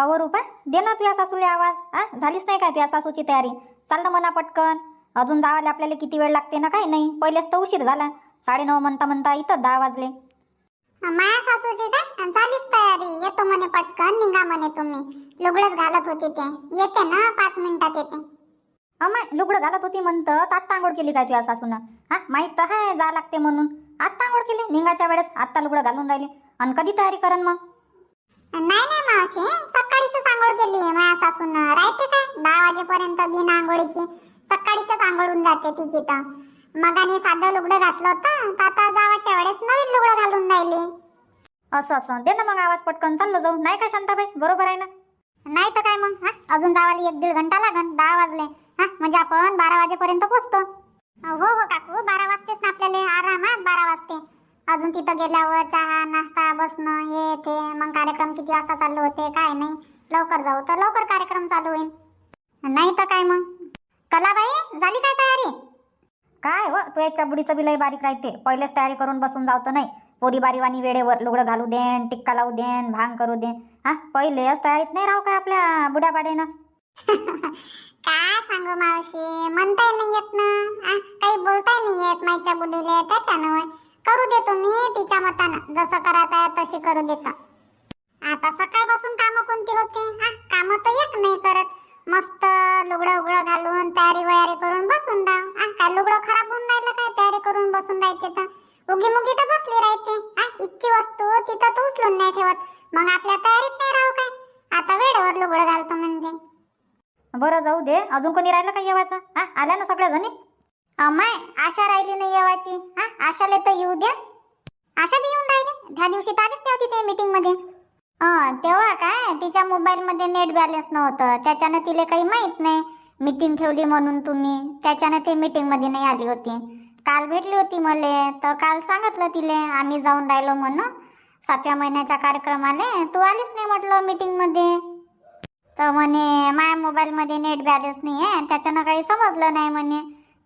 अहो रुपा दे ना तुझ्या सासूला आवाज. हा? झालीच नाही काय तुझ्या सासूची तयारी? चाल ना म्हणा पटकन. अजून जावाले आपल्याला किती वेळ लागते ना काही नाही पहिलेच तर उशीर झाला. साडेनऊ म्हणता म्हणता इथं दहा वाजले. माया सासूची काय झालीच तयारी. येतो म्हणे पटकन निघा म्हणे तुम्ही. लुगडच घालत होती ते. येते ना पाच मिनिटात येते. अमाय लुगडं घालत होती म्हणतं आत्ता आंघोळ केली काय तुझ्या सासूनं? हा माहीत तर आहे जा लागते म्हणून. आत्ता आंघोळ केली? निघाच्या वेळेस आत्ता लुगडं घालून राहिली. आणि कधी तयारी करन मग? नाही नाही मावशी. सकाळीच आंघोळ केली माया सासून. राहते काय दहा वाजेपर्यंत बिना आंघोळीची. सकाळीच आंघोळून जाते तिची तर मगाने साधं लुगडं घातलं होतं. तर आता जावाच्या वेळेस नवीन लुगडं घालून राहिली. असं असं. दे ना मग आवाज पटकन. चाललो जाऊ. नाही का शांताबाई? बरोबर आहे ना? नाही तर काय मग? हा? अजून जावाली एक दीड घंटा लागन. दहा वाजले. हा? म्हणजे आपण बारा वाजेपर्यंत पोचतो. हो हो काकू. बारा वाजतेच ना आपल्याला. आरामात बारा वाजते. अजून तिथं गेल्यावर चहा नाश्ता बसणं हे ते मग कार्यक्रम किती वाजता चालू होते काय नाही. लवकर जाऊ तर लवकर कार्यक्रम चालू होईल. नाही तर काय मग? कलाबाई झाली काय तयारी? काय व तू याच्या बुडीचं बिलही बारीक राहते. पहिलेच तयारी करून बसून जावतं नाही. पोरी बारीवानी वेळेवर लुगडं घालू देन टिक्का लावू देन भांग करू देन. हा पहिलेच तयारीत नाही राहू काय आपल्या बुड्या बाडेनं काय सांगू मावशी म्हणताय नाही येत ना? काही बोलताय नाही येत माईच्या बुडीले त्याच्यानं. करू देतो मी तिच्या मतानं. जसं करायचं आहे तशी करू देतो. आता सकाळपासून कामं कोणती होते? हा कामं तर एक नाही करत. मस्त लुगडं उगडं घालून तयारी वयारी करून बसून राह. हा काय लुगडं खराब होऊन राहिलं काय? तयारी करून बसून राहायचे तर. उगी मुगी तर बसली राहते हा इतकी वस्तू तिथं तर उचलून नाही ठेवत. मग आपल्या तयारीत नाही राहू काय? आता वेळेवर लुगडं घालतो म्हणजे बरं जाऊ दे. अजून कोणी राहिलं का येवायचं हा आल्या ना सगळ्या जणी अमाय आशा राहिली नाही येवाची. हा आशाला तर येऊ द्या. आशा बी येऊन राहिली. त्या दिवशी तर आलीच नव्हती ते मीटिंगमध्ये. तेव्हा काय? तिच्या मोबाईल मध्ये नेट बॅलन्स नव्हतं. त्याच्यानं तिला काही माहीत नाही. मीटिंग ठेवली म्हणून तुम्ही. त्याच्यानं ते मीटिंगमध्ये नाही आली होती. काल भेटली होती मले. तर काल सांगितलं तिले आम्ही जाऊन राहिलो म्हणून. सातव्या महिन्याच्या कार्यक्रमाने तू आलीच नाही म्हटलं मीटिंगमध्ये. तर म्हणे माझ्या मोबाईलमध्ये नेट बॅलन्स नाही आहे त्याच्यानं काही समजलं नाही म्हणे.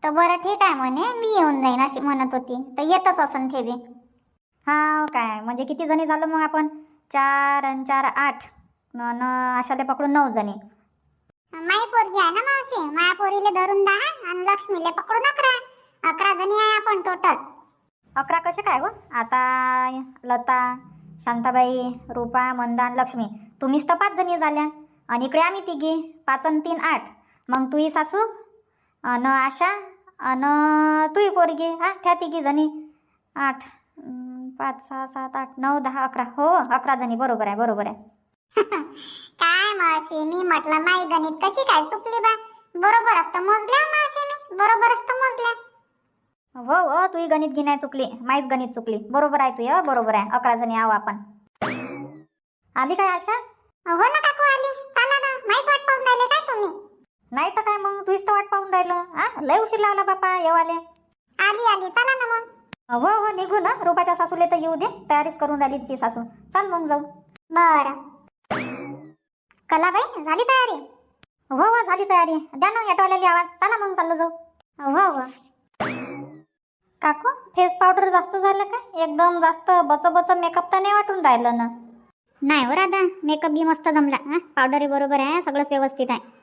तर बरं ठीक आहे म्हणे मी येऊन जाईन अशी म्हणत होती. तर येतच असन बी. हा काय? म्हणजे किती जणी झालो मग आपण? चार आणि चार आठ. न न आशाले पकडून नऊ जणी. माई पोरगी आहे ना मावशी? माया पोरीले धरून दहा आणि लक्ष्मीले पकडून अकरा. अकरा जणी आहे आपण टोटल अकरा कसे काय हो आता लता शांताबाई रूपा मंदा आणि लक्ष्मी. तुम्हीच तर पाच जणी झाल्या. आणि इकडे आम्ही तिघी. पाच आणि तीन आठ. मग तुही सासू? अन आशा? अन तुही पोरगी हा? त्या तिघी जणी. आठ पाच सहा सात आठ नऊ दहा अकरा. हो अकरा जणी. बरोबर आहे बरोबर आहे. काय मावशी मी म्हटलं माई गणित कशी काय चुकली बा? बरोबर असतं मोजल्या मावशी मी. बरोबर असतं मोजल्या. हो हो तुही गणित गिनाय चुकली. माहीच गणित चुकली. बरोबर आहे तुझं बरोबर आहे. अकरा जणी आहो आपण. आली काय आशा? हो ना काकू आली. चला ना. माहीच वाट पाहून राहिले काय तुम्ही? नाही तर काय मग? तुझीच तर वाट पाहून राहिलं. हा लय उशीर लावला बापा येवाले. आली आली. चला ना मग. हो हो निघू ना. रुपाच्या सासूले तर येऊ दे. तयारीच करून राहिली तिची सासू. चल मग जाऊ. बर. कलाबाई झाली तयारी? हो हो झाली तयारी. द्या ना ऑटोवाल्याला आवाज. चला मग चाललो जाऊ. हो हो. काकू फेस पावडर जास्त झालं का? एकदम जास्त बच बच मेकअप तर नाही वाटून राहिलं ना. नाही हो राधा. मेकअप बी मस्त जमला. हा पावडरही बरोबर आहे सगळंच व्यवस्थित आहे.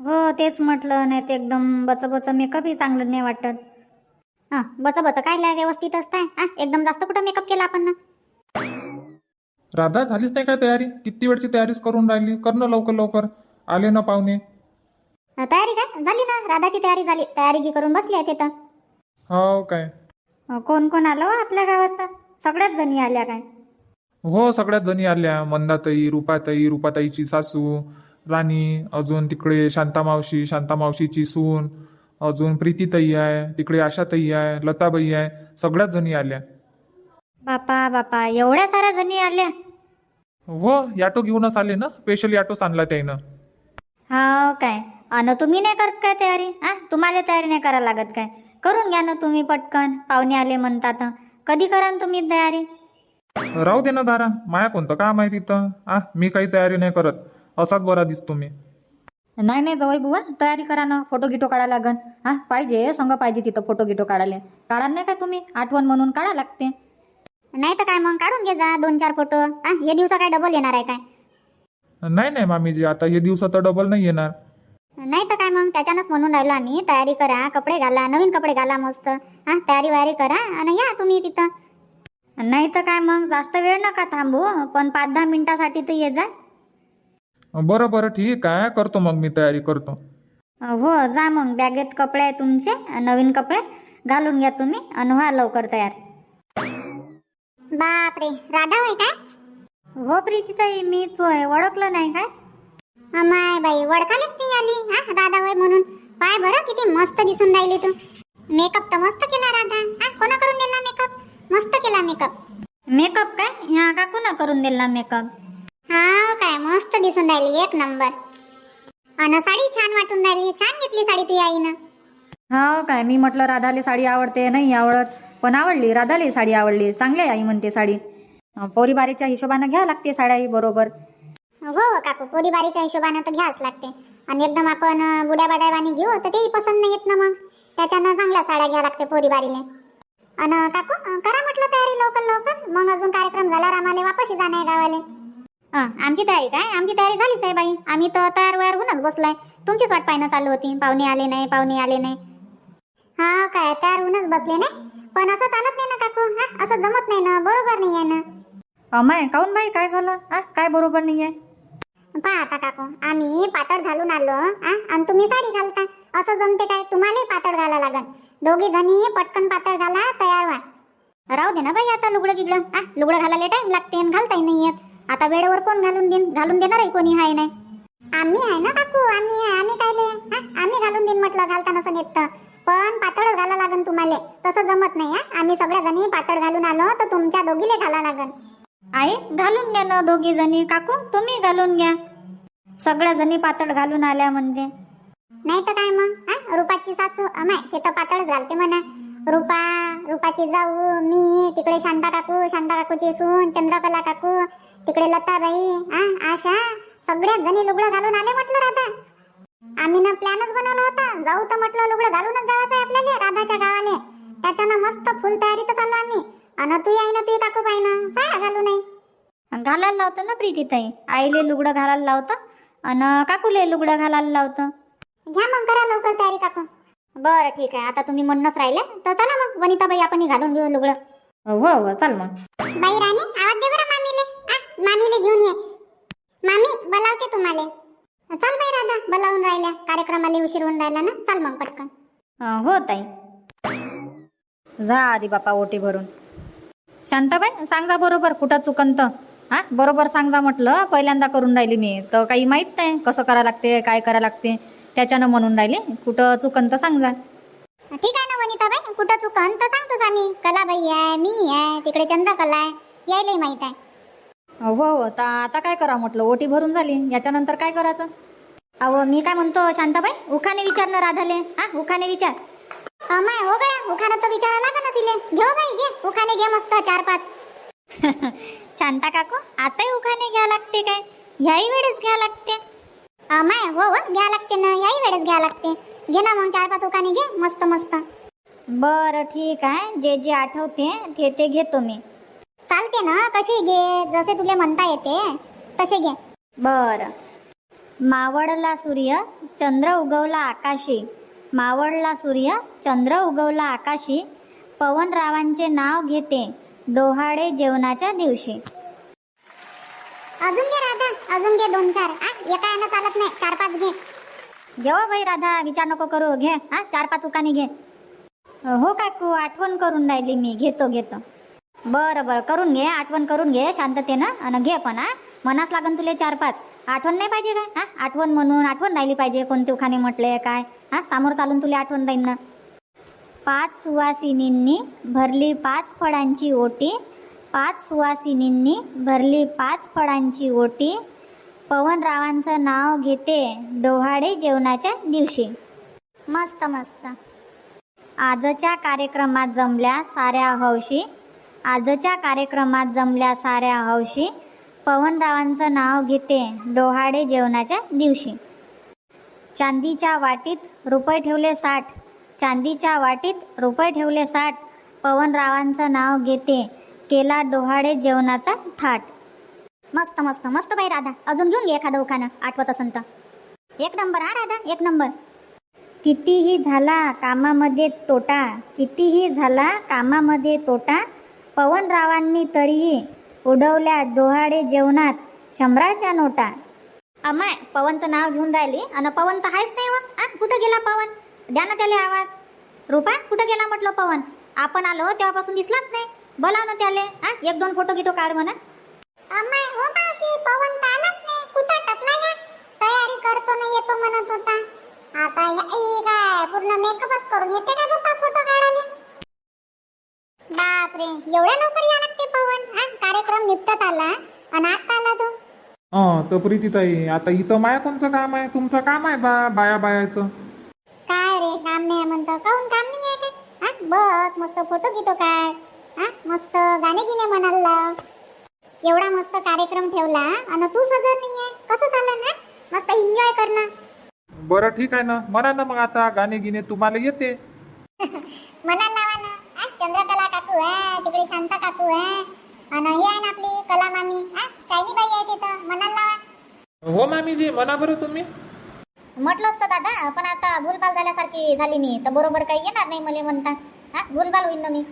हो तेच म्हटलं नाही ते एकदम बच बच मेकअपही चांगलं नाही वाटत. हा बच बच काय लय व्यवस्थित असताय? हा एकदम जास्त कुठं मेकअप केला आपण ना? राधा झालीच नाही काय तयारी? किती वेळची तयारीच करून राहिली? कर ना लवकर लवकर. आले ना पाहुणे. अ, तयारी काय? झाली ना? राधाची तयारी झाली. तयारी की करून बसली आहे तिथं. हो काय? अं, कोण कोण आलं हो आपल्या गावात? तर? सगळ्याच जणी आल्या काय? हो सगळ्याच जणी आल्या. मंदाताई रुपाताई रुपाताईची सासू राणी अजून तिकडे शांतामावशी शांतामावशीची सून अजून प्रीतीताई आहे तिकडे आशाताई आहे लताबाई आहे सगळ्याच जणी आल्या. बापा बापा एवढ्या साऱ्या जणी आल्या? हो याटो घेऊनच आले ना स्पेशल याटोच आणला त्यानं हा काय? अन तुम्ही नाही करत काय तयारी? हा तुम्हाला तयारी नाही करायला लागत काय? करून घ्या ना तुम्ही पटकन पाहुणे आले म्हणतात. कधी कराल तुम्ही तयारी? राहू दे ना दारा माया कोणतं काम आहे तिथं? आ मी काही तयारी नाही करत. असाच बरा दिसतो मी. नाही नाही जवळ बुवा तयारी करा ना फोटो गिटो काढायला लागन. हा पाहिजे संग पाहिजे तिथं फोटो गिटो काढायला. काढा नाही काय तुम्ही? आठवण म्हणून काढा लागते. नाही तर काय मग काढून घे जा दोन चार फोटो हा हे दिवसा काय डबल येणार आहे काय? नाही नाही मामीजी आता हे दिवस तर डबल नाही येणार. नाही तर काय मग त्याच्यानंच म्हणून राहिलो आम्ही तयारी करा कपडे घाला नवीन कपडे घाला मस्त. हा तयारी वयारी करा आणि या तुम्ही तिथं. नाही तर काय मग जास्त वेळ नका थांबू पण पाच दहा मिनिटासाठी तर ये जा. बरं बरं ठीक आहे. करतो मग मी तयारी करतो. हो जा मग. बॅगेत कपडे आहे तुमचे नवीन कपडे. घालून घ्या तुम्ही आणि व्हा लवकर तयार. बापरे. राधा होय काय हो प्रीतीताई मीच होय. ओळखलं नाही काय? अमाय बाई वडकालीच नाही आली. हा राधा होय म्हणून. पाय बरं किती मस्त दिसून राहिली तू. मेकअप तर मस्त केला राधा. हा कोणा करून दिला मेकअप? मस्त केला मेकअप. मेकअप काय? ह्या काकू ना करून दिला मेकअप? दिसून राहिली एक नंबर. अन साडी छान वाटून राहिली छान घेतली साडी तुझ्या आईनं. हो काय मी म्हटलं राधाले साडी आवडते नाही आवडत. पण आवडली राधाले साडी आवडली. चांगली आहे आई म्हणते साडी. अं, पोरीबारीच्या हिशोबानं घ्यावं लागते साड्याही बरोबर. हो हो काकू पोरीबारीच्या हिशोबानं तर घ्यावंच लागते. आणि एकदम आपण बुड्या बाड्यावानी घेऊ तर तेही पसंत नाही येत ना मग. त्याच्यानं चांगल्या साड्या घ्यावं लागते पोरीबारीले. आणि काकू करा म्हटलं तयारी लवकर लवकर. मग अजून कार्यक्रम झाल्यावर आम्हाला वापस जाणं आहे गावाले. आमची तयारी काय? आमची तयारी झालीच आहे बाई आम्ही तर तयार वयार होऊनच बसलाय. तुमचीच वाट पाहणं चालू होती. पाहुणे आले नाही पाहुणे आले नाही. हा काय तयार होऊनच बसले नाही पण असं चालत नाही ना काकू हा? असं जमत नाही ना? बरोबर नाही आहे ना? अमाय काऊन बाई? काय झालं? आ काय बरोबर नाही आहे? पहा आता काकू आम्ही पातळ घालून आलो आ? आणि तुम्ही साडी घालता. असं जमते काय? तुम्हाला पातळ घाला लागन. दोघी जणी पटकन पातळ घाला तयार व्हा. राहू दे ना बाई आता लुगडं गिगडं आ लुगडं घालायला टाइम लागते आणि घालताही नाही येत. आता वेळेवर कोण घालून देईन घालून देणार आहे कोणी? हाय नाही. आम्ही आहे ना काकू? आम्ही आहे. आम्ही कायले हा? आम्ही घालून देईन म्हटलं घालताना असं येत पण पातळच घाला लागन तुम्हाला. तसं जमत नाही हा? आम्ही सगळ्या जणी पातळ घालून आलो तर तुमच्या दोघीले घाला लागन. आई घालून घ्या ना दोघी जणी काकू तुम्ही घालून घ्या. सगळ्या जणी पातळ घालून आल्या म्हणजे. नाही तर काय मग? हा? रुपाची सासू अमाय ते तर पातळच घालते म्हणा. रुपा रुपाची जाऊ मी तिकडे शांता काकू शांता काकूची सून चंद्रकला काकू तिकडे लताबाई हा आशा सगळ्याच जणी लुगडं घालून आले म्हटलं राधा. आम्ही ना प्लॅनच बनवला होता. जाऊ तर म्हटलं लुगडं घालूनच जायचं आहे आपल्याला राधाच्या गावाले. त्याच्यानं मस्त फुल तयारीत चाललो आम्ही. अन तू आई ना तू काकू बाई ना साड्या घालू नाही घालायला लावतं ना प्रीतीताई? आईले लुगडं घालायला लावतं आणि काकूले लुगडं घालायला लावतं? घ्या मग करा लवकर तयारी काकू. बरं ठीक आहे. आता तुम्ही म्हणणंच राहिले. तर चला मग वनिताबाई आपण घालून घेऊ लुगडं. हो हो चाल मग. बाई राणी आवाज दे बरं मामीले. आ, मामीले घेऊन ये. मामी बोलावते तुम्हाला. चल बाई राधा बोलावून राहिल्या. कार्यक्रमाला उशीर होऊन राहिला ना. चल मग पटकन. अं, हो ताई. जा आधी बापा ओटी भरून. शांताबाई सांग जा बरोबर कुठं चुकंत हा बरोबर सांग जा म्हटलं. पहिल्यांदा करून राहिली मी. तर काही माहीत नाही कसं करा लागते काय करा लागते. त्याच्यानं म्हणून राहिले. कुठं चुकंत सांग जा. ठीक आहे ना वनिताबाई. कुठं चुकन तर सांगतोच आम्ही कलाबाई आहे मी आहे तिकडे चंद्रकला आहे. यायलाही माहीत आहे. हो हो तर आता काय करा म्हटलं? ओटी भरून झाली. याच्यानंतर काय करायचं? अहो मी काय म्हणतो शांताबाई? उखाने विचार ना राधाले. हा उखाने विचार. अमाय हो गया उखाना तर विचारा लागन तिले घेऊ बाई घे. उखाने घे मस्त चार पाच. शांता काकू आताही उखाने घ्या लागते काय? ह्याही वेळेस घ्या लागते. अमाय हो हो घ्या लागते ना याही वेळेस घ्या लागते. घे ना मग चार पाच उखाने घे मस्त मस्त. बरं ठीक आहे. जे जे आठवते ते ते घेतो मी. चालते ना कशी घे जसे तुला म्हणता येते तसे घे. बरं. मावळला सूर्य चंद्र उगवला आकाशी. मावळला सूर्य चंद्र उगवला आकाशी. पवनरावांचे नाव घेते डोहाळे जेवणाच्या दिवशी. अजून घे राधा अजून घे दोन चार. आ एका यानं चालत नाही. चार पाच घे. घेऊ बाई हो राधा विचार नको करू. घे हा चार पाच उकाने घे. हो काकू आठवण करून राहिली मी. घेतो घेतो. बरं बरं. करून घे आठवण करून घे शांततेनं. आणि घे पण हा. मनास लागन तुले चार पाच. आठवण नाही पाहिजे काय हा आठवण म्हणून आठवण राहिली पाहिजे. कोणते उखाणे म्हटले काय? हा समोर चालून तुला आठवण राहील ना पाच सुवासिनींनी भरली पाच फळांची ओटी. पाच सुवासिनींनी भरली पाच फळांची ओटी. पवनरावांचं नाव घेते डोहाडे जेवणाच्या दिवशी. मस्त मस्त. आजच्या कार्यक्रमात जमल्या साऱ्या हौशी. आजच्या कार्यक्रमात जमल्या साऱ्या हौशी. पवनरावांचं नाव घेते डोहाडे जेवणाच्या दिवशी. चांदीच्या वाटीत रुपये ठेवले साठ. चांदीच्या वाटीत रुपये ठेवले साठ. पवनरावांचं नाव घेते केला डोहाडे जेवणाचा थाट. मस्त मस्त मस्त बाई राधा. अजून घेऊन घे एखादं उखाणं आठवत असन तर. एक नंबर हा राधा एक नंबर. कितीही झाला कामामध्ये तोटा कितीही झाला कामामध्ये तोटा पवनरावांनी तरीही उडवल्या डोहाडे जेवणात शंभराच्या नोटा. अमाय पवनचं नाव घेऊन राहिली. आणि पवन तर आहेच नाही व. कुठं गेला पवन? द्या ना त्याला आवाज. रुपा कुठं गेला म्हटलं पवन? आपण आलो तेव्हापासून दिसलाच नाही. बोलाव ना त्याले. हा एक दोन फोटो गिटो काढ म्हणा. अम्माय हो मावशी पवन तर आलाच नाही कुठं टपला या तयारी करतो ना येतो म्हणत होता. आता ई काय पूर्ण मेकअपच करून येते का बाप्पा फोटो काढायला? बापरे एवढ्या लवकर या लागते पवन हा? कार्यक्रम निपटत आला आणि आता आला तू. अं तर प्रीतीताई आता इथं माया कोणतं काम आहे? तुमचं काम आहे बा बाया बायाचं. काय रे काम नाही म्हणतो. काहून काम नाही आहे का हा? बस मस्त फोटो घेतो काय हा? मस्त गाणे गिणे म्हणायला लाव. एवढा मस्त कार्यक्रम ठेवला आणि तू सजर नाही आहे कसं चाललं ना? मस्त एन्जॉय करणं. बरं ठीक आहे ना. म्हणा ना मग आता गाणे गिणे तुम्हाला येते. म्हणायला लावा ना. हा, चंद्रकला काकू आहे तिकडे शांता काकू आहे आणि हे आहे ना आपली कला मामी. हा शायनीबाई आहे तिथं. म्हणायला लावा. हो मामीजी म्हणा बरं तुम्ही. म्हटलं असतं दादा पण आता भूलभाल झाल्यासारखी झाली मी. तर बरोबर काही येणार नाही मला म्हणता. हा भूलभाल होईन ना मी.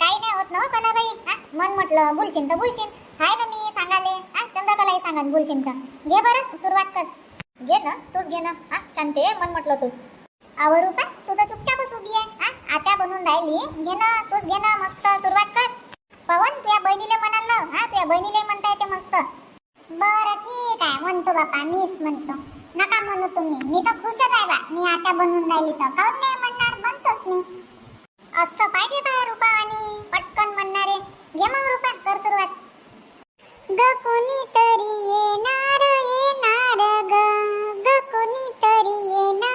काही नाही होत ना हो कलाबाई. हा मन म्हटलं बोलशील तर बोलशील हाय ना मी सांगाले. हा चंद्रकलाही सांगा बोलशील तर घे बरं सुरुवात कर. घे ना तूच घे ना. हा शांते मन म्हटलं तूच. आवरू का तुझं चुपचापच उभी आहे. हा आत्या बनून राहिली. घे ना तूच घे ना मस्त सुरुवात कर. पवन तुझ्या बहिणीला म्हणाल लाव हा तुझ्या बहिणीला म्हणता येते मस्त. बरं ठीक आहे. म्हणतो बापा मीच म्हणतो. नका म्हणू तुम्ही. मी तर खुशच आहे बा मी आट्या बनवून राहिली तर. काऊन नाही म्हणणार? म्हणतोच मी. असं पाहिजे बा रुपा आणि पटकन म्हणणारे? घे मग रुपा. ग कोणीतरी येणार येणार ग. ग कोणीतरी येणार.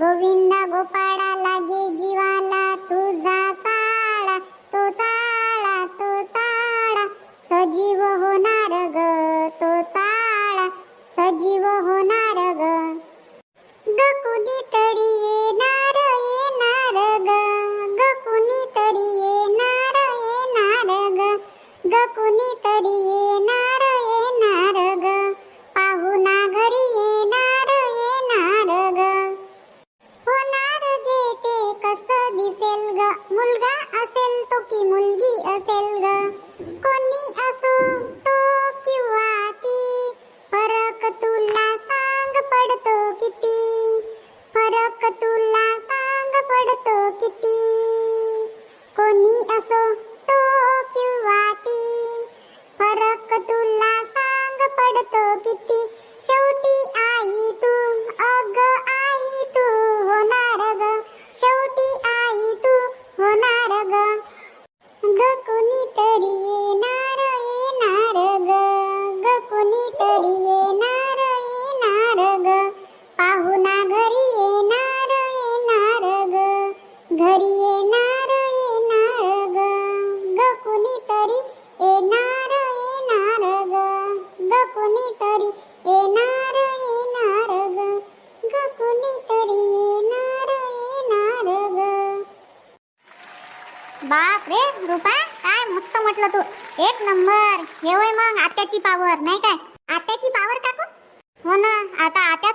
गोविंदा गोपाळा लागे जीवाला.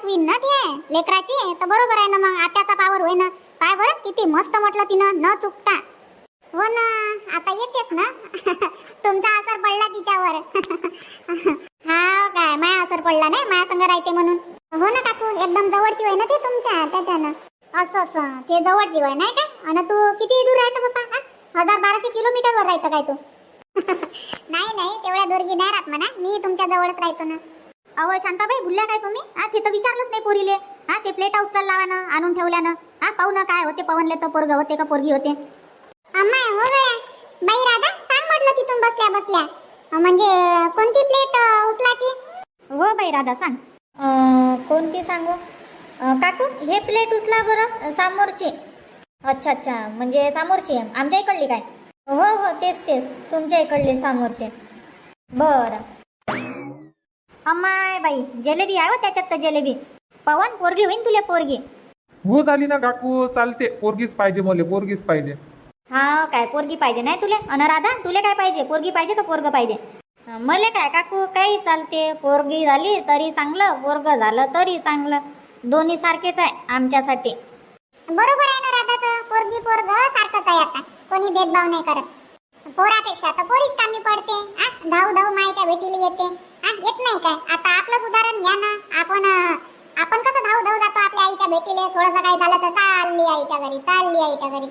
आता आत्याच ना ते लेकराची तर बरोबर आहे ना मग. आत्याचा पावर होय ना. पाय बरं किती मस्त म्हटलं तिनं. न चुकता. हो ना. आता येतेच ना? तुमचा असर पडला तिच्यावर. हा काय माया असर पडला नाही? माया संग राहते म्हणून. हो ना काकू एकदम जवळची होय ना ते तुमच्या त्याच्यानं. असं असं. ते जवळची होय नाही काय आणि तू किती दूर आहे का हा? हजार बाराशे किलोमीटरवर राहतं काय तू? नाही नाही. तेवढ्या दूर गी नाही राहत म्हणा. मी तुमच्या जवळच राहतो ना. अहो शांताबाई भुलल्या काय तुम्ही? हा ते तर विचारलंच नाही पोरीले. हा ते प्लेट हाऊसला लावानं आणून ठेवल्यानं. हा पाहू ना काय होते. पवनले तर पोरग होते का पोरगी होते? अम्मा हो गड्या. बाई राधा सांग म्हटलं तिथून बसल्या बसल्या. म्हणजे कोणती प्लेट उचलाची? हो बाई राधा सांग. अं, कोणती सांगू? अं, काकू हे प्लेट उचला बरं समोरची. अच्छा अच्छा म्हणजे समोरची आहे. आमच्या इकडली काय? हो हो तेच तेच. तुमच्या इकडली समोरचे. बरं. अम्माय बाई जिलेबी आहे हो त्याच्यात तर जिलेबी. पवन पोरगी होईन तुला पोरगी. हो झाली ना काकू चालते. पोरगीच पाहिजे मले पोरगीच पाहिजे. हा काय पोरगी पाहिजे नाही तुले? अन राधा तुले काय पाहिजे? पोरगी पाहिजे का पोरग पाहिजे? मले काय काकू काही चालते. पोरगी झाली तरी चांगलं पोरग झालं तरी चांगलं. दोन्ही सारखेच आहे आमच्यासाठी. बरोबर आहे ना राधाचं? पोरगी पोरग सारखंच आहे आता. कोणी भेदभाव नाही करत. पोरापेक्षा तर पोरीच कामी पडते. आ? धाव धाव मायच्या भेटीला येते? येत नाही काय? आता आपलंच उदाहरण घ्या ना. आपण आपण कसं धाव धाव जातो आपल्या आईच्या भेटीला? थोडंसं काय झालं तर चालली आईच्या घरी चालली आईच्या घरी.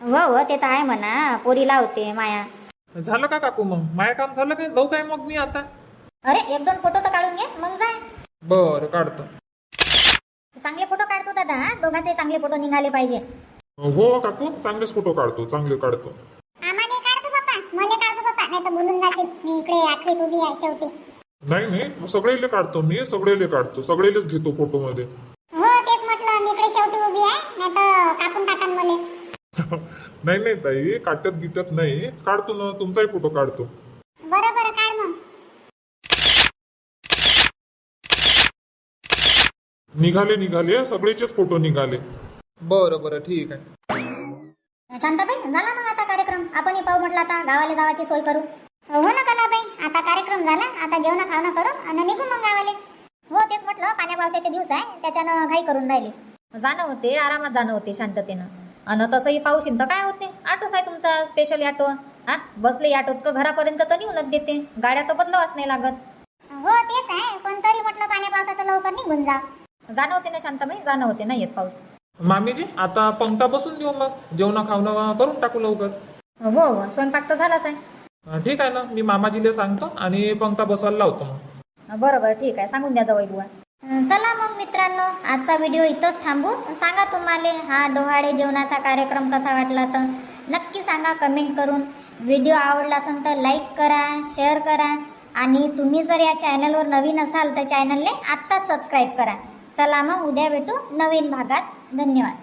हो हो ते तर आहे म्हणा. पोरी लावते माया. झालं का काकू मग? माया काम झालं काय जाऊ काय मग मी आता? अरे एक दोन फोटो तर काढून घे. मग जाय बरं काढतो. चांगले फोटो काढतो दादा हा. दोघांचे चांगले फोटो निघाले पाहिजे. हो काकू. चांगलेच फोटो काढतो चांगले काढतो. आम्हाला काढतो पप्पा. मला काढतो पप्पा. नाही तर बोलून जाशील. मी इकडे आखरीत उभी आहे शेवटी. नाही नाही सगळेले काढतो. मी सगळेले काढतो. सगळेलेच घेतो फोटो मध्ये हो तेच म्हटलं. मी इकडे शेवटी उभी आहे. नाही तर कापून टाकान मले. नाही नाही ताई. काटत गिटत नाही. काढतो ना. तुमचाही फोटो काढतो. बरं बरं काढ मग. निघाले निघाले. सगळेचेच फोटो निघाले. बरं बरं ठीक आहे. शांताबाई झाला मग आता कार्यक्रम. आपण पाहू म्हटलं आता गावाला जावाची सोय करू. हो आता कार्यक्रम झाला आता जेवण खावणं करू आणि निघू मग गावाले. हो तेच म्हटलं पाण्या पावसाचे दिवस आहे त्याच्यानं घाई करून राहिली. जाणं होते आरामात जाणं होते शांततेनं. आणि तसंही पाऊशीन तर काय होते? ऑटोच आहे तुमचा स्पेशल ऑटो हा? बसले ऑटोत का घरापर्यंत तर नेऊनच देते. गाड्या तर बदलावाच नाही लागत. हो तेच आहे पण तरी म्हटलं पाण्या पावसाचं लवकर निघून जा. जाणं होते ना शांताबाई? जाणं होते नाही येत पाऊस. मामीजी आता पंक्ता बसून देऊ मग. जेवणा खावणं करून टाकू लवकर. हो हो स्वयंपाक तर झालाच आहे. ठीक आहे ना. मी मामाजीला सांगतो आणि पंक्ता बसवायला लावतो मग. ठीक आहे. सांगून द्या जवळ बुवा. चला मग मित्रांनो आजचा व्हिडिओ इथंच थांबू. सांगा तुम्हाला हा डोहाळे जेवणाचा कार्यक्रम कसा वाटला तर नक्की सांगा कमेंट करून. व्हिडिओ आवडला असेल तर लाईक करा शेअर करा. आणि तुम्ही जर या चॅनलवर नवीन असाल तर चॅनलने आत्ताच सबस्क्राईब करा. चला मग उद्या भेटू नवीन भागात. धन्यवाद.